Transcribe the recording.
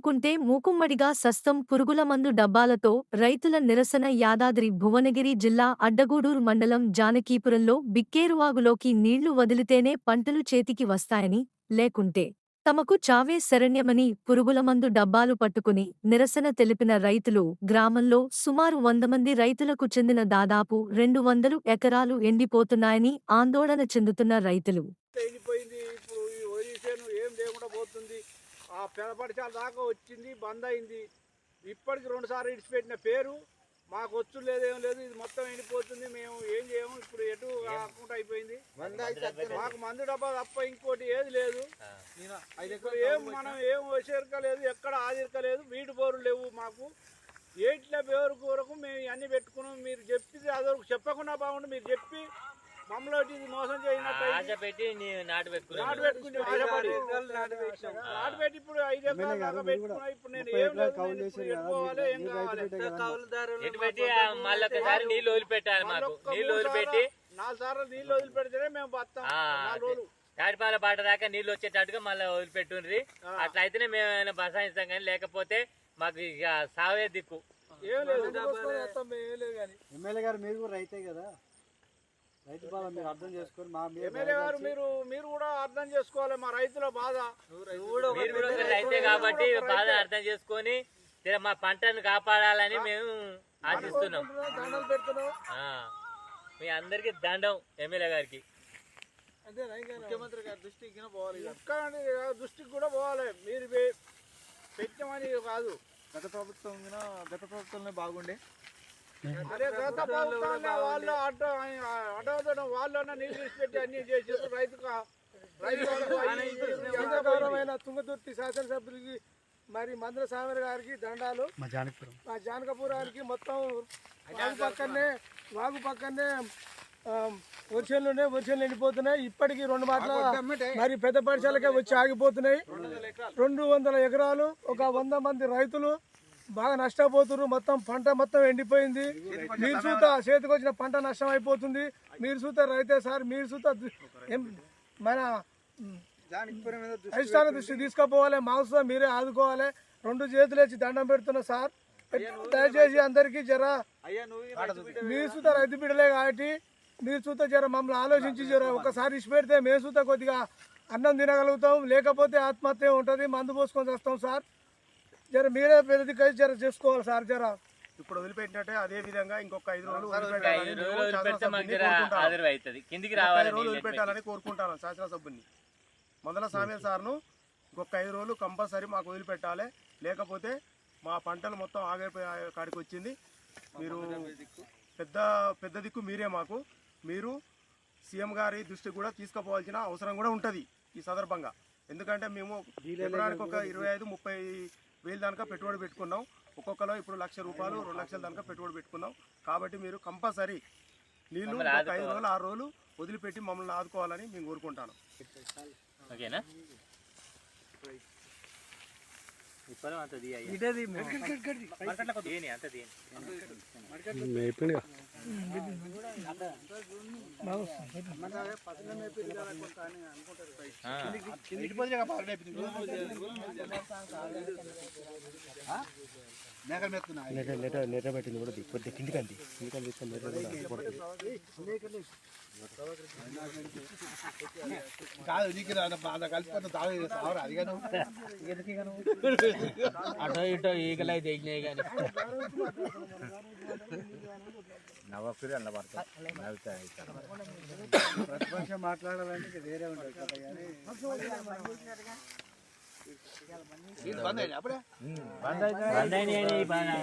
నీళ్ళు మూకుమ్మడిగా సస్తం పురుగుల మందు డబ్బాలతో రైతుల నిరసన యాదాద్రి భువనగిరి జిల్లా అడ్డగూడూరు మండలం జానకీపురంలో బిక్కేరువాగులోకి నీళ్ళు వదిలితేనే పంటలు చేతికి వస్తాయని లేకుంటే తమకు చావే శరణ్యమని పురుగుల మందు డబ్బాలు పట్టుకుని నిరసన తెలిపిన రైతులు గ్రామంలో సుమారు వంద మంది రైతులకు చెందిన దాదాపు రెండు వందలు ఎకరాలు ఎండిపోతున్నాయని ఆందోళన చెందుతున్న రైతులు. ఆ పెదపడిచాల దాకా వచ్చింది బంద్ అయింది. ఇప్పటికి రెండు సార్లు ఇడిచిపెట్టిన పేరు మాకు వచ్చు లేదేం లేదు ఇది మొత్తం ఎండిపోతుంది మేము ఏం చేయము ఇప్పుడు ఎటు కాకుండా అయిపోయింది. మాకు మందు డబ్బా తప్ప ఇంకోటి ఏది లేదు. ఏం మనం ఏం వచ్చేరక లేదు ఎక్కడ ఆదిరక లేదు వీటి బోరు లేవు మాకు. ఏట్ల బోరు కొరకు మేము ఇవన్నీ పెట్టుకున్నాం మీరు చెప్పింది అదొరకు చెప్పకుండా బాగుండు మీరు చెప్పి మమ్మల్ని ఇది మోసం చేయనట్టు ఆశ పెట్టి నీ నాటు నాటు పెట్టుకుంటే ఆశపడి నాటు పెట్టి ఇప్పుడు ఐదు ఎకరాల దాకా పెట్టుకున్నా. ఇప్పుడు నేను ఏం లేదు నేను ఇప్పుడు ఎటు పోవాలి ఏం కావాలి? ఎటు పెట్టి ఆ మళ్ళీ ఒకసారి నీళ్ళు వదిలిపెట్టాలి మాకు. నీళ్ళు వదిలిపెట్టి సార్లు- నాలుగు సార్లు నీళ్ళు వదిలిపెడితేనే మేము బతాం. ఆ, నాలుగు రోజులు. తాటిపాల పాట దాకా నీళ్ళు వచ్చేటట్టుగా మళ్ళీ వదిలిపెట్టుండ్రి. అట్లా అయితేనే మేము ఏమైనా బసాయిస్తాం కానీ లేకపోతే మాకు ఇక సావే దిక్కు. ఏం లేదు. ఎమ్మెల్యే గారు మీరు కూడా రైతే కదా. రైతు బాధ మీరు అర్థం చేసుకొని మా ఎమ్మెల్యే గారు మీరు మీరు కూడా అర్థం చేసుకోవాలి మా రైతుల బాధ. మీరు కూడా ఒక రైతే కాబట్టి బాధ అర్థం చేసుకొని మా పంటను కాపాడాలని మేము ఆశిస్తున్నాం. ఆ. మీ అందరికి దండం ఎమ్మెల్యే గారికి. ముఖ్యమంత్రి గారి దృష్టికి పోవాలి ముఖ్యమంత్రి గారి దృష్టికి కూడా పోవాలి. మీరు పె- పెట్టమని కాదు. గత ప్రభుత్వం గత ప్రభుత్వంలో బాగుండే. వాళ్ళు అడ్డ అడ్డవదడం వాళ్ళన్న నీళ్ళు పెట్టి అన్ని చేసి రైతు గౌరవమైన తుంగతుర్తి శాసనసభ్యులకి మరి మంత్ర సామర్ గారికి దండాలు. మా జానకిపురం. మా జానకపురానికి మొత్తం వాగు పక్కనే వాగు పక్కనే ఆ, వర్షాలు ఎండిపోతున్నాయి. ఇప్పటికీ రెండు మాటల మరి పెద్ద పరిసరాలకే వచ్చి ఆగిపోతున్నాయి. రెండు వందల ఎకరాలు ఒక వంద మంది రైతులు బాగా నష్టపోతున్నారు. మొత్తం పంట మొత్తం ఎండిపోయింది. మీరు చూత చేతికి వచ్చిన పంట నష్టం అయిపోతుంది. మీరు చూత రైతే సార్ మీరు చూత మన అధిష్టాన దృష్టి తీసుకుపోవాలి. మాకు మీరే ఆదుకోవాలి. రెండు చేతులు వేసి దండం పెడుతున్నా సార్. దయచేసి అందరికీ జర మీరు చూత రైతు బిడ్డలే కాబట్టి మీరు చూత జర మమ్మల్ని ఆలోచించి జర ఒకసారి ఇచ్చి పెడితే మేము చూత కొద్దిగా అన్నం తినగలుగుతాం. లేకపోతే ఆత్మహత్య ఉంటుంది. మందు పోసుకొని వస్తాం సార్. జర మీరే పెద్దది జర చేసుకోవాలి సార్ జర. ఇప్పుడు వదిలిపెట్టినట్టే అదే విధంగా ఇంకొక ఐదు రోజులు వదిలిపెట్టాలని కోరుకుంటాను. శాసనసభ్యుని. మొదల సామేల్ సార్ను ఇంకొక ఐదు రోజులు కంపల్సరీ మాకు వదిలిపెట్టాలి. లేకపోతే మా పంటలు మొత్తం ఆగిపోయే కాడికి వచ్చింది. మీరు పెద్ద పెద్ద దిక్కు మీరే మాకు. మీరు సీఎం గారి దృష్టికి కూడా తీసుకుపోవాల్సిన అవసరం కూడా ఉంటుంది ఈ సందర్భంగా. ఎందుకంటే మేము ఎకరానికి ఒక ఇరవై ఐదు ముప్పై వేలు దాకా పెట్టుబడి పెట్టుకున్నాం. ఒక్కొక్కలో ఇప్పుడు లక్ష రూపాయలు రెండు లక్షల దాకా పెట్టుబడి పెట్టుకున్నాం. కాబట్టి మీరు కంపల్సరీ నీళ్ళు మమ్మల్ని ఒక ఐదు. రోజులు ఆరు రోజులు వదిలిపెట్టి మమ్మల్ని ఆదుకోవాలని మేము కోరుకుంటాను. ఓకేనా? అంత తీయ లెటర్ లెటర్ లెటర్ పెట్టింది కూడా కొద్దిగా కిందికి అంది. కిందికి తీసుకొని లెటర్ కూడా పడుతుంది కాదు నీకు బాధ కలిసి తాగు తావరా? అది కానీ అటో ఇటో ఈగలు అయితే ఎగినాయి కానీ. ప్రతిపక్షం మాట్లాడాలంటే వేరే ఉంటుంది కదా కానీ బంద్ అయ్యింది అప్పుడే బంద్ అయినాయి బాగా